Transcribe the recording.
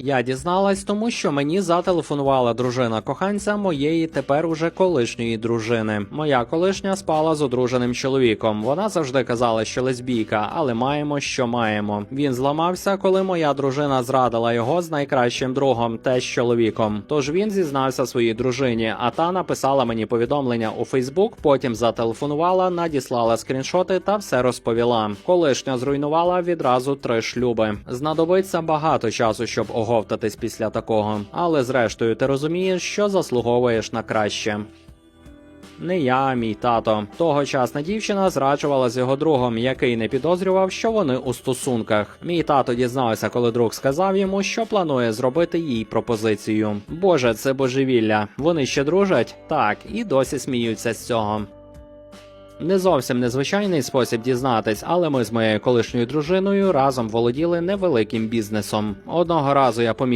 Я дізналась, тому що мені зателефонувала дружина коханця моєї тепер уже колишньої дружини. Моя колишня спала з одруженим чоловіком. Вона завжди казала, що лесбійка, але маємо, що маємо. Він зламався, коли моя дружина зрадила його з найкращим другом, теж чоловіком. Тож він зізнався своїй дружині, а та написала мені повідомлення у Фейсбук. Потім зателефонувала, надіслала скріншоти та все розповіла. Колишня зруйнувала відразу три шлюби. Знадобиться багато часу, щоб оговтатись після такого. Але зрештою, ти розумієш, що заслуговуєш на краще. Не я, мій тато. Тогочасна дівчина зраджувала з його другом, який не підозрював, що вони у стосунках. Мій тато дізнався, коли друг сказав йому, що планує зробити їй пропозицію. Боже, це божевілля. Вони ще дружать? Так, і досі сміються з цього. Не зовсім незвичайний спосіб дізнатись, але ми з моєю колишньою дружиною разом володіли невеликим бізнесом. Одного разу я помітив.